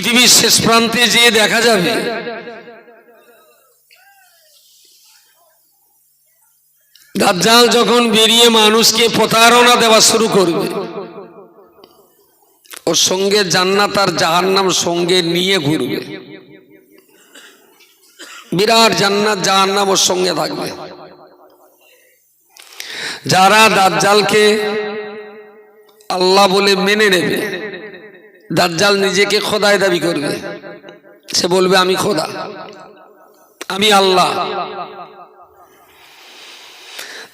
পৃথিবীর শেষ প্রান্তে যে দেখা যাবে। দাজ্জাল যখন বেরিয়ে মানুষকে প্রতারণা দেওয়া শুরু করবে, ওর সঙ্গে জান্নাত আর জাহান্নাম সঙ্গে নিয়ে ঘুরবে। বিরাট জান্নাত, জাহান্নাম ওর সঙ্গে থাকবে। যারা দাজ্জালকে আল্লাহ বলে মেনে নেবে দাজ্জাল নিজেকে খোদায় দাবি করবে। সে বলবে, আমি খোদা। আমি আল্লাহ।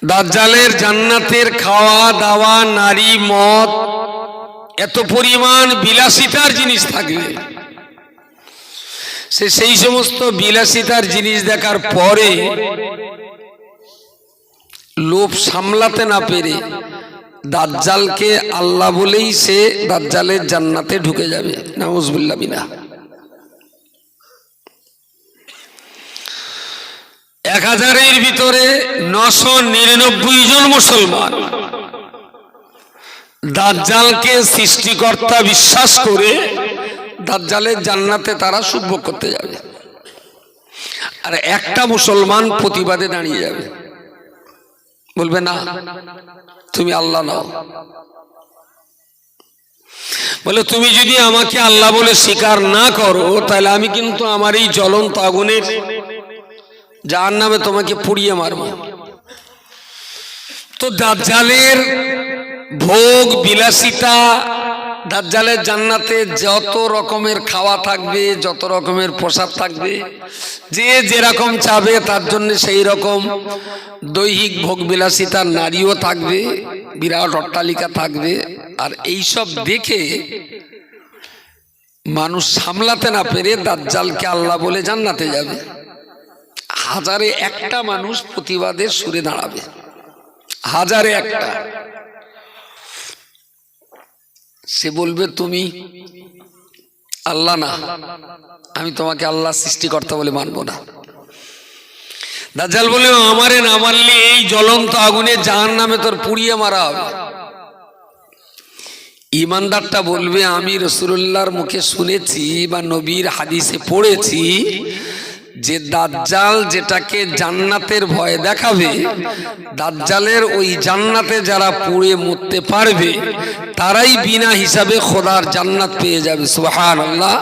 দাজ্জালের জান্নাতের খাওয়া, দাওয়া, নারী, মদ, এত পরিমাণ বিলাসিতার জিনিস থাকবে। সে সেই সমস্ত বিলাসিতার জিনিস দেখার পরে লোভ সামলাতে না পেরে দাজ্জালকে আল্লাহ বলেই সে দাজ্জালের জান্নাতে ঢুকে যাবে। নাউজবিল্লা বিনা এক হাজারের ভিতরে নশো নিরানব্বই জন মুসলমান। দাজ্জালকে সৃষ্টিকর্তা বিশ্বাস করে দাজ্জালের জান্নাতে তারা শুভ করতে যাবে। আর একটা মুসলমান প্রতিবাদে দাঁড়িয়ে যাবে। বলবে না। তুমি আল্লাহ নাও। বলে, তুমি যদি আমাকে আল্লাহ বলে স্বীকার না করো, তাহলে আমি কিন্তু আমার এই জ্বলন্ত আগুনের যার নামে তোমাকে পুড়িয়ে মারব। তো দাজ্জালের ভোগ, বিলাসিতা দাজ্জালের জান্নাতে যত রকমের খাওয়া থাকবে, যত রকমের পোশাক থাকবে, যে যেরকম চাবে, তার জন্য সেই রকম দৈহিক ভোগ বিলাসিতার নারীও থাকবে, বিরাট অট্টালিকা থাকবে। আর এই সব দেখে মানুষ সামলাতে না পেরে দাজ্জালকে আল্লাহ বলে জান্নাতে যাবে। হাজারে একটা মানুষ প্রতিবাদের সুরে দাঁড়াবে। হাজারে একটা। সে বলবে, তুমি আল্লাহ না। আমি তোমাকে আল্লাহ সৃষ্টিকর্তা বলে মানবো না। দাজ্জাল বলে, আমারে না মানলে এই জ্বলন্ত আগুনে জাহান নামে তোর পুড়িয়ে মারা হবে। ইমানদারটা বলবে, আমি রসুল্লাহর মুখে শুনেছি বা নবীর হাদিসে পড়েছি যে দাজ্জাল যেটাকে জান্নাতের ভয় দেখাবে, দাজ্জালের ওই জান্নাতে যারা পুড়ে মরতে পারবে, তারাই বিনা হিসাবে খোদার জান্নাত পেয়ে যাবে সুহান আল্লাহ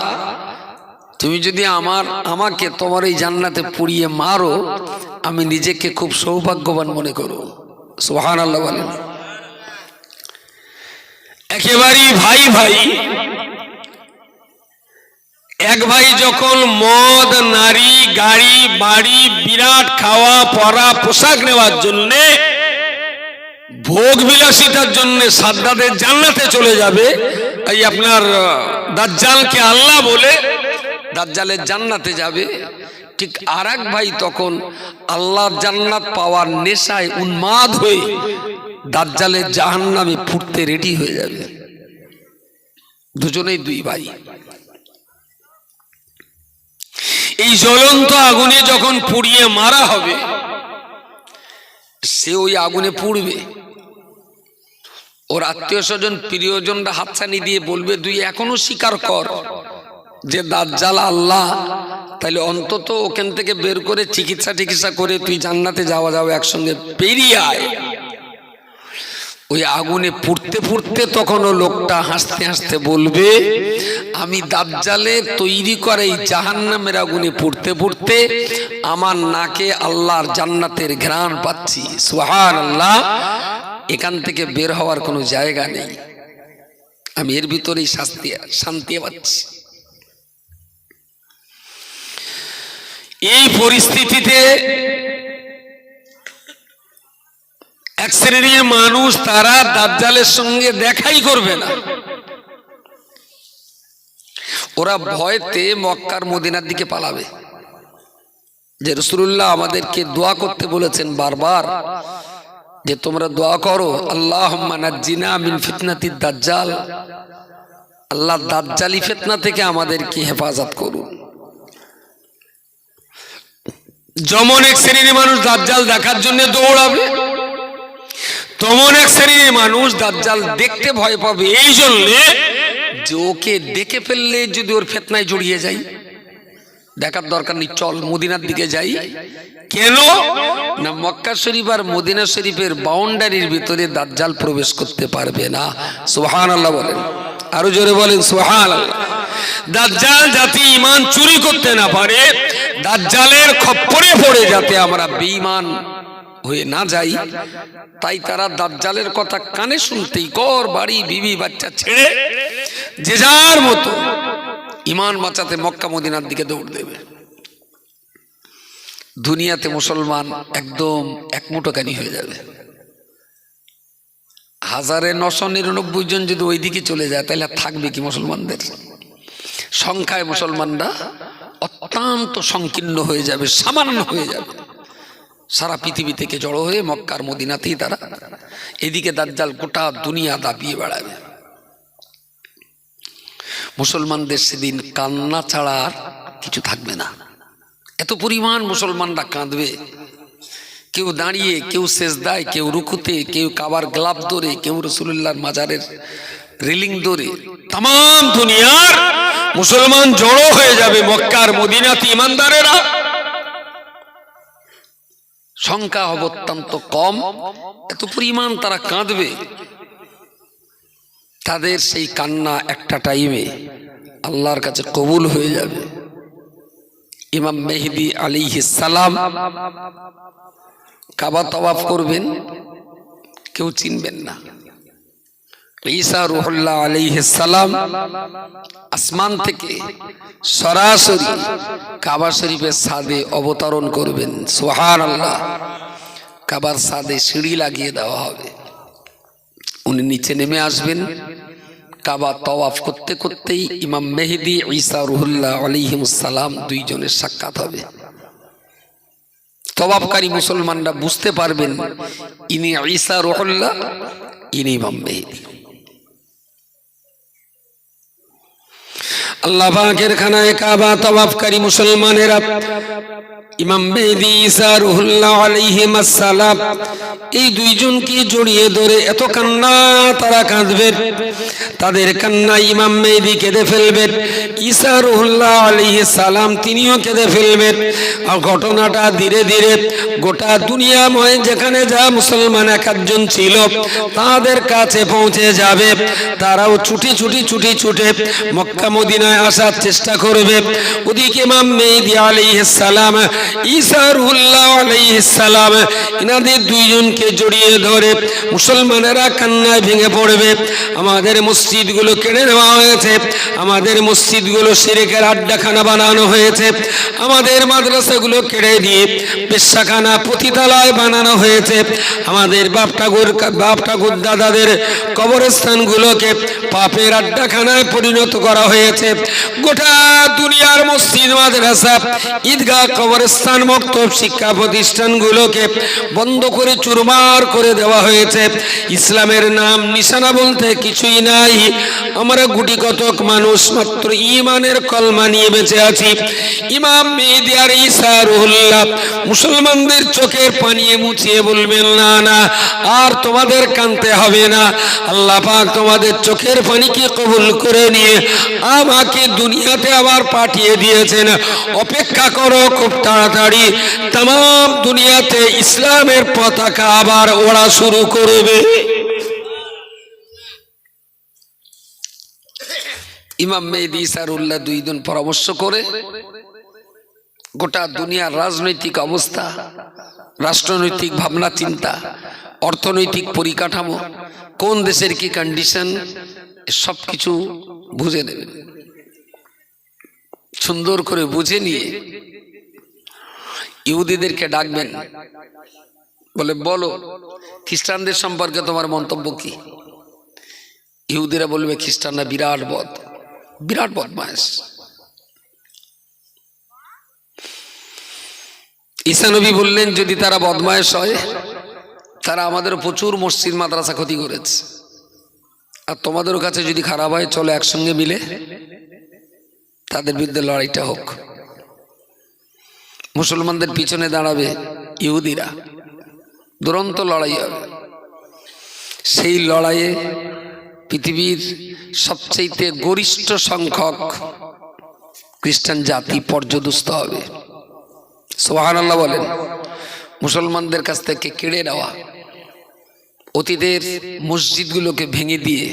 তুমি যদি আমার, আমাকে তোমার এই জান্নাতে পুড়িয়ে মারো, আমি নিজেকে খুব সৌভাগ্যবান মনে করো সুহান আল্লাহ বলেন। একেবারেই ভাই ভাই এক ভাই যখন মদ, নারী, গাড়ি, বাড়ি, বিরাট খাওয়া পরা পোশাক নেওয়ার জন্য ভোগ বিলাসিতার জন্য সাদ্দাদের জান্নাতে চলে যাবে, এই আপনার দাজ্জালকে আল্লাহ বলে দাজ্জালের জান্নাতে যাবে। ঠিক আর ভাই তখন আল্লাহর জান্নাত পাওয়ার নেশায় উন্মাদ হয়ে দাজ্জালের জাহান্নামে ফুটতে রেডি হয়ে যাবে। দুজনেই দুই ভাই। এই জ্বলন্ত আগুনে যখন পুড়িয়ে মারা হবে, সে ওই আগুনে পুড়বে। ওর আত্মীয় স্বজন, প্রিয়জনরা হাতছানি দিয়ে বলবে, তুই এখনও স্বীকার কর যে দাজ্জাল আল্লাহ তাহলে অন্তত ওখান থেকে বের করে চিকিৎসা টিকিৎসা করে তুই জান্নাতে যাওয়া যাবে একসঙ্গে। পেরিয়ে আয়। ওই আগুনে পুড়তে পুড়তে তখন ও লোকটা হাসতে হাসতে বলবে, আমি দাজ্জালে তৈরি করে এই জাহান্নামের আগুনে পুড়তে পুড়তে আমার নাকে আল্লাহর জান্নাতের ঘ্রাণ পাচ্ছি। সুহান আল্লাহ এখান থেকে বের হওয়ার কোনো জায়গা নেই। আমি এর ভিতরেই শাস্তি, শান্তি পাচ্ছি। এই পরিস্থিতিতে এক শ্রেণির মানুষ তারা দাজ্জালের সঙ্গে দেখাই করবে না। ওরা ভয়তে মক্কার মদিনার দিকে পালাবে। যে রসুল্লাহ আমাদেরকে দোয়া করতে বলেছেন বারবার যে তোমরা দোয়া করো আল্লাহ দাজ্জাল। আল্লাহ দাজ্জালি ফিতনা থেকে আমাদেরকে হেফাজত করুন। যেমন এক শ্রেণির মানুষ দাজ্জাল দেখার জন্য দৌড়াবে। তেমন এক শ্রেণির মানুষ দাজ্জাল দেখতে ভয় পাবে। এই জন্যে যে ওকে ডেকে ফেললে যদি ওর ফেতনায় জড়িয়ে যাই দেখার দরকার নেই, চল মদিনার দিকে যাই। কেন? না, মক্কা শরীফ আর মদিনা শরীফের বাউন্ডারির ভিতরে দাজ্জাল প্রবেশ করতে পারবে না। সোহান আল্লাহ বলেন। আরও জোরে বলেন সোহান আল্লাহ দাজ্জাল যাতে ইমান চুরি করতে না পারে, দাজ্জালের খপ্পরে পড়ে যাতে আমরা বেঈমান হয়ে না যাই, তাই তারা দাজ্জালের কথা কানে শুনতেই কর বাড়ি, বিবি, বাচ্চা ছেড়ে যে যার মতো ইমান বাঁচাতে মক্কা, মদিনার দিকে দৌড় দেবে। দুনিয়াতে মুসলমান একদম একমুটোকানি হয়ে যাবে। হাজারে নশো নিরানব্বই জন যদি ওইদিকে চলে যায়, তাহলে থাকবে কি মুসলমানদের? সংখ্যায় মুসলমানরা অত্যন্ত সংকীর্ণ হয়ে যাবে, সামান্য হয়ে যাবে। সারা পৃথিবী থেকে জড়ো হয়ে মক্কার মদিনাতেই তারা এদিকে দাজ্জাল গোটা দুনিয়া দাপিয়ে বেড়াবে। মুসলমানদের সেদিন কান্না ছাড়া কিছু থাকবে না। এত পরিমাণ মুসলমানরা কাঁদবে। কেউ দাঁড়িয়ে, কেউ শেষ সেজদায়, কেউ রুকুতে, কেউ কাবার গ্লাভ ধরে, কেউ রসুল্লাহর মাজারের রেলিং ধরে তাম দুনিয়ার মুসলমান জড়ো হয়ে যাবে মক্কার মদিনাতে ইমানদারেরা। সংখ্যা হবে অত্যন্ত কম। এত পরিমাণ তারা কাঁদবে। তাদের সেই কান্না একটা টাইমে আল্লাহর কাছে কবুল হয়ে যাবে। ইমাম মেহেদি আলী সালাম কাবা তবাফ করবেন, কেউ চিনবেন না। ঈসা রুহুল্লাহ আলাইহি সালাম আসমান থেকে সরাসরি কাবা শরীফের সাদে অবতরণ করবেন। সোহান আল্লাহ কাবার সাদে সিঁড়ি লাগিয়ে দেওয়া হবে। উনি নিচে নেমে আসবেন। কাবা তওয়াফ করতে করতেই ইমাম মেহেদি ঈসা রুহুল্লাহ আলিহিমসালাম দুইজনের সাক্ষাৎ হবে। তবাবকারী মুসলমানরা বুঝতে পারবেন, ইনি ঈসা রুহুল্লাহ, ইনি ইমাম মেহেদি। আল্লাহ পাকের খানায় কাবা তওয়াফকারী মুসলমানেরা। ইমাম মেহেদি ঈসা রুহুল্লাহ আলাইহিম আসসালাম এই দুইজনকে জড়িয়ে ধরে এত কান্না তারা কাঁদবেন তাদের কান্না ইমাম মেহেদি কেঁদে ফেলবেন ঈসা রুহুল্লাহ আলাইহিস সালাম তিনিও কেঁদে ফেলবেন আর ঘটনাটা ধীরে ধীরে গোটা দুনিয়াময় যেখানে যা মুসলমান এক একজন ছিল তাদের কাছে পৌঁছে যাবে। তারাও ছুটি ছুটি ছুটি ছুটে মক্কা মদিনায় আসার চেষ্টা করবে। ওদিকে ইমাম মেহেদি ঈসা রুহুল্লাহ আলাইহিস সালাম, ইনাদের দুইজনকে জড়িয়ে ধরে মুসলমানেরা কান্নায় ভেঙে পড়বে। আমাদের মসজিদগুলো কেড়ে নেওয়া হয়েছে, আমাদের মসজিদগুলো সিরেকের আড্ডাখানা বানানো হয়েছে, আমাদের মাদ্রাসাগুলো কেড়ে দিয়ে পেশাখানা পতিতালয় বানানো হয়েছে, আমাদের বাপ ঠাকুর বাপ ঠাকুর দাদাদের কবরস্থানগুলোকে পাপের আড্ডাখানায় পরিণত করা হয়েছে। গোটা দুনিয়ার মসজিদ, মাদ্রাসা, ঈদগাহ, কবরস্থান, মক্তব, শিক্ষা প্রতিষ্ঠানগুলোকে বন্ধ করে চুরমার করে দেওয়া হয়েছে। ইসলামের নাম নিশানা বলতে কিছুই নাই। আমরা গুটি কতক মানুষ মাত্র ইমানের কলমা নিয়ে বেঁচে আছি। ইমাম মেহেদি আর ঈসা রুহুল্লাহ, মুসলমানদের চোখের পানিয়ে মুছিয়ে বলবেন, না না, আর তোমাদের কানতে হবে না। আল্লাহ পাক তোমাদের চোখের পানিকে কবুল করে নিয়ে আমাকে দুনিয়াতে আবার পাঠিয়ে দিয়েছেন। অপেক্ষা করো খুব তাড়াতাড়ি। তাম দুনিয়াতে ইসলামের পতাকা আবার ওড়া শুরু করবে। ইমাম মেহেদি ইসারুল্লাহ দুই দিন পরামর্শ করে, গোটা দুনিয়ার রাজনৈতিক অবস্থা, রাষ্ট্রনৈতিক ভাবনা, চিন্তা, অর্থনৈতিক পরিকাঠামো, কোন দেশের কি কন্ডিশন সব কিছু বুঝে নেবেন সুন্দর করে বুঝে নিয়ে ইহুদিদেরকে ডাকবেন। বলে, বলো, খ্রিস্টানদের সম্পর্কে তোমার মন্তব্য কি? ইহুদিরা বলবে, খ্রিস্টানরা বিরাট বদ, বিরাট বদমাস। ঈসানবী বললেন, যদি তারা বদমায়েশ হয়, তারা আমাদের প্রচুর মসজিদ, মাদ্রাসা ক্ষতি করেছে। আর তোমাদের কাছে যদি খারাপ হয়, চলো একসঙ্গে মিলে তাদের বিরুদ্ধে লড়াইটা হোক। মুসলমানদের পিছনে দাঁড়াবে ইহুদিরা। দুরন্ত লড়াই হবে। সেই লড়াইয়ে পৃথিবীর সবচেয়ে গরিষ্ঠ সংখ্যক খ্রিস্টান জাতি পর্যদুস্ত হবে। সোহান আল্লাহ বলেন, মুসলমানদের কাছ থেকে কেড়ে নেওয়া, অতীতের মসজিদগুলোকে ভেঙে দিয়ে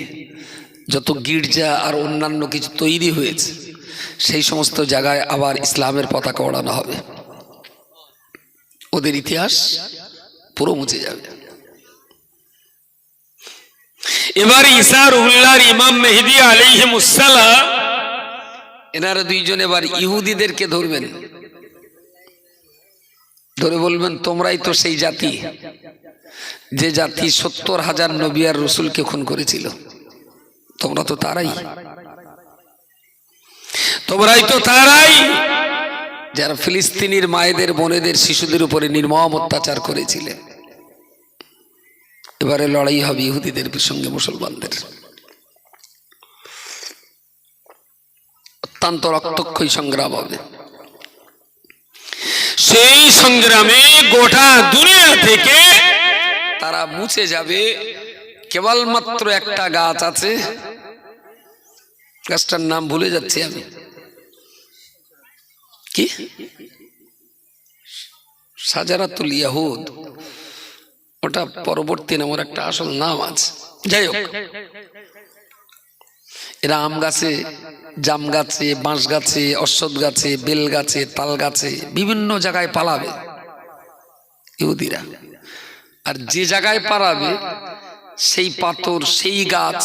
যত গির্জা আর অন্যান্য কিছু তৈরি হয়েছে সেই সমস্ত জায়গায় আবার ইসলামের পতাকা ওড়ানো হবে। ওদের ইতিহাস পুরো মুছে যাবে। এবার ঈসা রুহুল্লাহর ইমাম মেহেদি আলাইহিমুসসালাম এনারা দুইজন এবার ইহুদিদেরকে ধরবেন। ধরে বলবেন তোমরাই তো সেই জাতি যে জাতি সত্তর হাজার নবী আর রসুলকে খুন করেছিল। তোমরা তো তারাই। তোমরাই তো তারাই। যারা ফিলিস্তিনির মায়েদের, বোনেদের, শিশুদের উপরে নির্মম অত্যাচার করেছিলেন এবারে লড়াই হবে ইহুদিদের সঙ্গে মুসলমানদের। অত্যন্ত রক্তক্ষয়ী সংগ্রাম হবে। সেই সংগ্রামে গোটা দুনিয়া থেকে তারা মুছে যাবে। কেবলমাত্র একটা গাছ আছে। গাছটার নাম ভুলে যাচ্ছি আমি। কি? সাজারাতুল ইয়াহুদ। ওটা পরবর্তী নামের একটা আসল নাম আছে। যাই হোক, এরা আম গাছে, জাম গাছে, বাঁশ গাছে, অশ্বত্থ গাছে, বেল গাছে, তাল গাছে বিভিন্ন জায়গায় পালাবে ইহুদিরা। আর যে জায়গায় পালাবে, সেই পাথর, সেই গাছ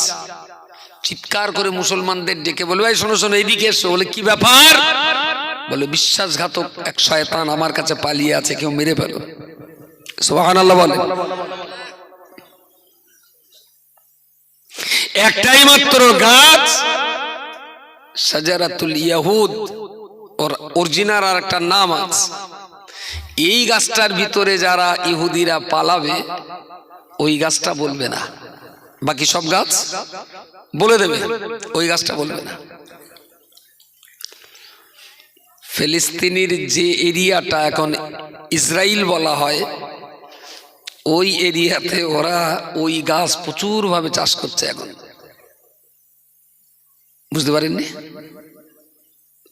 চিৎকার করে মুসলমানদের ডেকে বলবে শোনো শোনো, এদিকে এসো। বলে, কি ব্যাপার? বলে, বিশ্বাসঘাতক এক শয়তান আমার কাছে পালিয়ে আছে, কেউ মেরে ফেলো। সোহান আল্লাহ বলে। একটাই মাত্র গাছ, সাজারাতুল ইয়াহুদ, ওর অরিজিনাল আর একটা নাম আছে। এই গাছটার ভিতরে যারা ইহুদিরা পালাবে, ওই গাছটা বলবে না। বাকি সব গাছ বলে দেবে, ওই গাছটা বলবে না। ফিলিস্তিনির যে এরিয়াটা এখন ইসরায়েল বলা হয়, ওই এরিয়াতে ওরা ওই গাছ প্রচুরভাবে চাষ করছে এখন। বুঝতে পারেননি?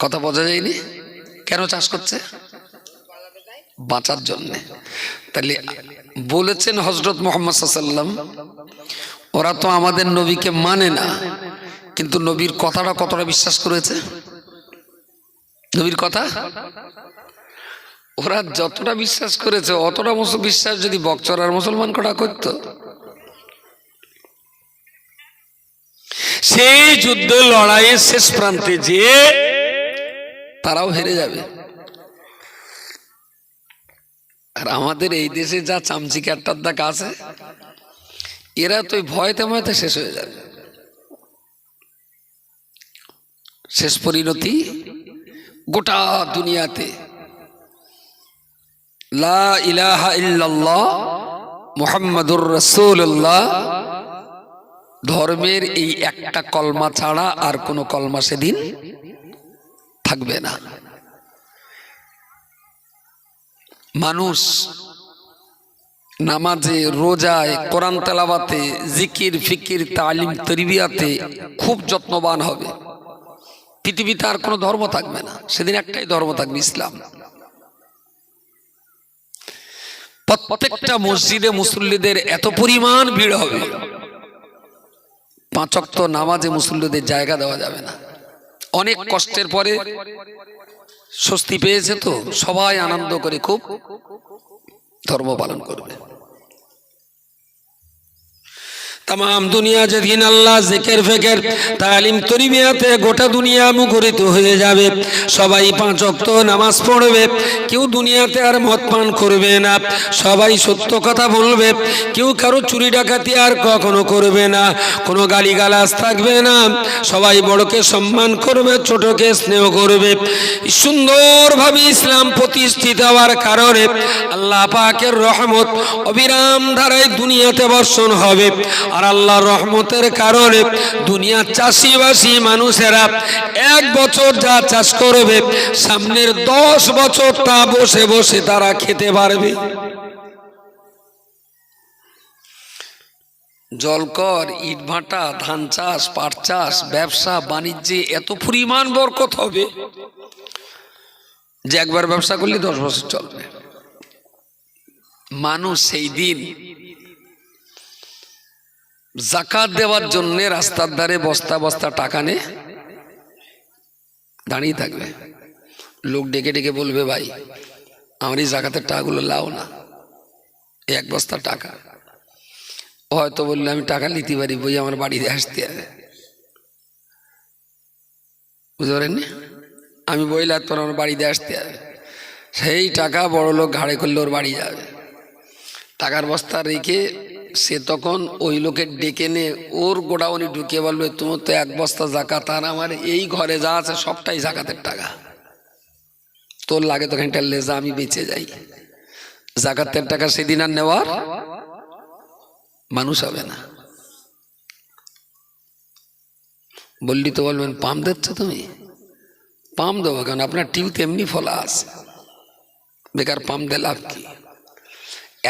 কথা বোঝা যায়নি? কেন চাষ করছে? বাঁচার জন্য। তাহলে বলেছেন হজরত মোহাম্মদ সাল্লাম ওরা তো আমাদের নবীকে মানে না, কিন্তু নবীর কথাটা কতটা বিশ্বাস করেছে? নবীর কথা? ওরা যতটা বিশ্বাস করেছে, অতটা বিশ্বাস যদি বকচরার মুসলমান করা করতো। সেই যুদ্ধ লড়াইয়ের শেষ প্রান্তে যে তারাও হেরে যাবে। আর আমাদের এই দেশে যা চামচি ক্যাটটার দেখা আছে, এরা তো ভয়তে ভয়তে শেষ হয়ে যাবে। শেষ পরিণতি গোটা দুনিয়াতে। মুহাম্মাদুর রাসূলুল্লাহ। ধর্মের এই একটা কলমা ছাড়া আর কোনো কলমা সেদিন থাকবে না। মানুষ নামাজে, রোজায়, কোরআন তেলাবাতে জিকির, ফিকির, তালিম, তরিবিয়াতে খুব যত্নবান হবে। পৃথিবীতে আর কোনো ধর্ম থাকবে না। সেদিন একটাই ধর্ম থাকবে, ইসলাম। প্রত্যেকটা মসজিদে মুসল্লিদের এত পরিমাণ ভিড় হবে। পাঁচক্ত নামাজে মুসল্লিদের জায়গা দেওয়া যাবে না। অনেক কষ্টের পরে স্বস্তি পেয়েছে তো, সবাই আনন্দ করে খুব ধর্ম পালন করবে। তাম দুনিয়া যেদিন আল্লাহ জেকের, ফেকের, তালিম তরিবিয়াতে গোটা দুনিয়া মুখরিত হয়ে যাবে। সবাই পাঁচ অক্ত নামাজ পড়বে, কেউ দুনিয়াতে আর মদ পান করবে না। সবাই সত্য কথা বলবে, কেউ কারও চুরি ডাকাতি আর কখনো করবে না। কোনো গালিগালাজ থাকবে না। সবাই বড়কে সম্মান করবে, ছোটকে স্নেহ করবে। সুন্দরভাবে ইসলাম প্রতিষ্ঠিত হওয়ার কারণে আল্লাহ পাকের রহমত অবিরাম ধারায় দুনিয়াতে বর্ষণ হবে। আর আল্লাহর রহমতের কারণে দুনিয়ার চাষিবাসী মানুষেরা এক বছর যা চাষ করবে, সামনের দশ বছর তা বসে বসে তারা খেতে পারবে। জলকর, ইট ভাটা, ধান চাষ, পাট চাষ, ব্যবসা, বাণিজ্যে এত পরিমাণ বরকত হবে যে একবার ব্যবসা করলে দশ বছর চলবে। মানুষ সেই দিন জাকাত দেওয়ার জন্য রাস্তার ধারে বস্তা বস্তা টাকা নে, দাঁড়িয়ে থাকবে। লোক ডেকে ডেকে বলবে, ভাই, আমার এই জাকাতের টাকাগুলো লাও না, এক বস্তা টাকা। হয়তো বললে, আমি টাকা নিতে পারি, বই আমার বাড়িতে আসতে হবে। বুঝতে পারেননি? আমি বইলে তোর আমার বাড়িতে আসতে হবে। সেই টাকা বড় লোক ঘাড়ে করলে ওর বাড়ি যাবে। টাকার বস্তা রেখে সে তখন ওই লোকের ডেকে নে, ওর গোডাউনি ঢুকিয়ে বলবে, তোমার তো এক বস্তা জাকাত, আর আমার এই ঘরে যা আছে সবটাই জাকাতের টাকা। তোর লাগে তো খানিকটা লেজা, আমি বেঁচে যাই। জাকাতের টাকা সেদিন আর নেওয়ার মানুষ হবে না। বললি তো বলবেন, পাম দিচ্ছ তুমি? পাম দেবো, কেন? আপনার টিউতে এমনি ফলা আছে। বেকার পাম দে লাভ কি?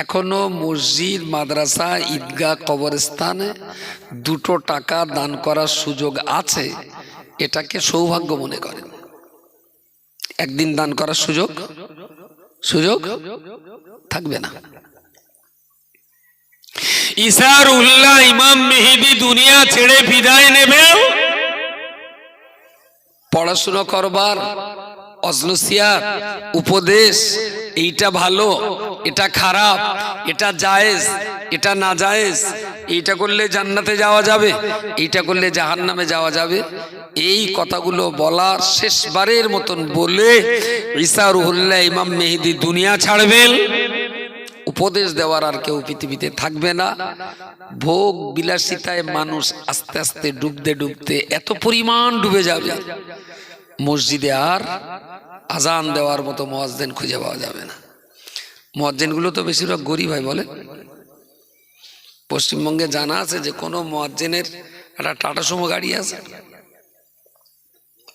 এখনও মসজিদ, মাদ্রাসা, ঈদগাহ, কবরস্থানে দুটো টাকা দান করার সুযোগ আছে, এটাকে সৌভাগ্য মনে করেন। একদিন দান করার সুযোগ? সুযোগ থাকবে না। ইসার উল্লাহ ইমাম মেহেদি দুনিয়া ছেড়ে বিদায় নেবে? পড়াশুনো করবার অজনসিয়ার উপদেশ, এইটা ভালো। এটা খারাপ, এটা জায়েজ, এটা না জায়েজ, এইটা করলে জান্নাতে যাওয়া যাবে, এইটা করলে জাহান্নামে যাওয়া যাবে। এই কথাগুলো বলার শেষবারের মতন বলে ঈসা রুহুল্লাহ ইমাম মেহেদি দুনিয়া ছাড়বেন। উপদেশ দেওয়ার আর কেউ পৃথিবীতে থাকবে না। ভোগ বিলাসিতায় মানুষ আস্তে আস্তে ডুবতে ডুবতে এত পরিমাণ ডুবে যাবে। মসজিদে আর আজান দেওয়ার মতো মোয়াজ্জেন খুঁজে পাওয়া যাবে না। মোয়াজ্জেনগুলো তো বেশিরভাগ গরিব হয় বলে পশ্চিমবঙ্গে জানা আছে যে কোনো মোয়াজ্জেনের একটা টাটা সুমো গাড়ি আছে।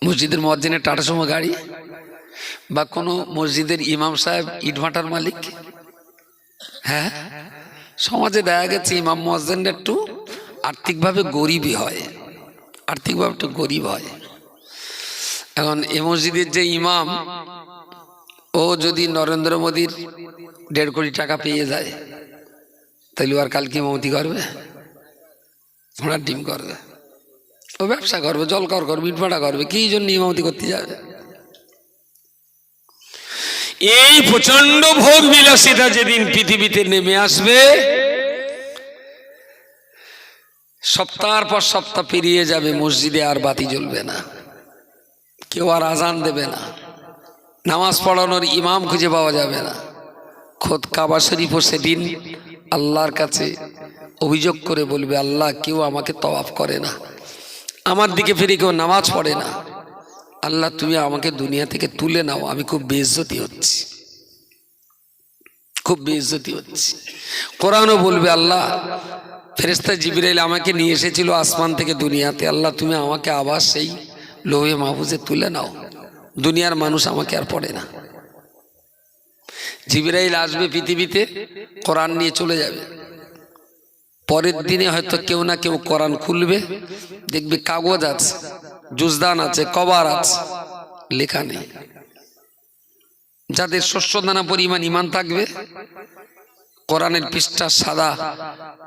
মসজিদের মোয়াজ্জেনের টাটা সুমো গাড়ি বা কোনো মসজিদের ইমাম সাহেব ইটভাটার মালিক। হ্যাঁ সমাজে দেখা গেছে ইমাম মসজিদ একটু আর্থিকভাবে গরিবই হয়। আর্থিকভাবে একটু গরিব হয়। এখন এ মসজিদের যে ইমাম, ও যদি নরেন্দ্র মোদীর দেড় কোটি টাকা পেয়ে যায় তাহলে আর কালকে ইমামতি করবে? ঘোড়ার ডিম করবে। ও ব্যবসা করবে জলকর করবে ইটভাটা করবে, কি জন্য ইমামতি করতে যাবে? এই প্রচণ্ড ভোগ বিলাসিতা যেদিন পৃথিবীতে নেমে আসবে সপ্তাহ পর সপ্তাহ পেরিয়ে যাবে, মসজিদে আর বাতি জ্বলবে না। কেউ আর আজান দেবে না। নামাজ পড়ানোর ইমাম খুঁজে পাওয়া যাবে না। খোদ কাবা শরীফও সেদিন আল্লাহর কাছে অভিযোগ করে বলবে, আল্লাহ, কেউ আমাকে তওয়াফ করে না। আমার দিকে ফিরে কেউ নামাজ পড়ে না। আল্লাহ, তুমি আমাকে দুনিয়া থেকে তুলে নাও। আমি খুব বেজ্জতি হচ্ছি। খুব বেজ্জতি হচ্ছি। কোরআনও বলবে, আল্লাহ ফেরেস্তা জিবিরাইল আমাকে নিয়ে এসেছিল আসমান থেকে দুনিয়াতে। আল্লাহ, তুমি আমাকে আবার সেই লোহে মাহফুজে তুলে নাও। দুনিয়ার মানুষ আমাকে আর পড়ে না। জিবিরাইল আসবে পৃথিবীতে, কোরআন নিয়ে চলে যাবে। পরের দিনে হয়তো কেউ না কেউ কোরআন খুলবে, দেখবে কাগজ আছে, জুজদান আছে কবার আছে, লেখা নেই। যাদের শস্য দানা পরিমাণ ইমান থাকবে, কোরআনের পৃষ্ঠা সাদা,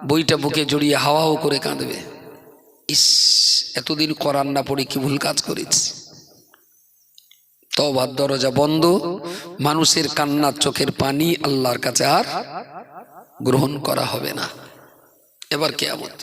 বইটা বুকে জড়িয়ে হাওয়া হাও করে কাঁদবে। ইস, এতদিন কোরআন না পড়ে কি ভুল কাজ করেছি? তবার দরজা বন্ধ, মানুষের কান্নার চোখের পানি আল্লাহর কাছে আর গ্রহণ করা হবে না। এবার কেয়ামত।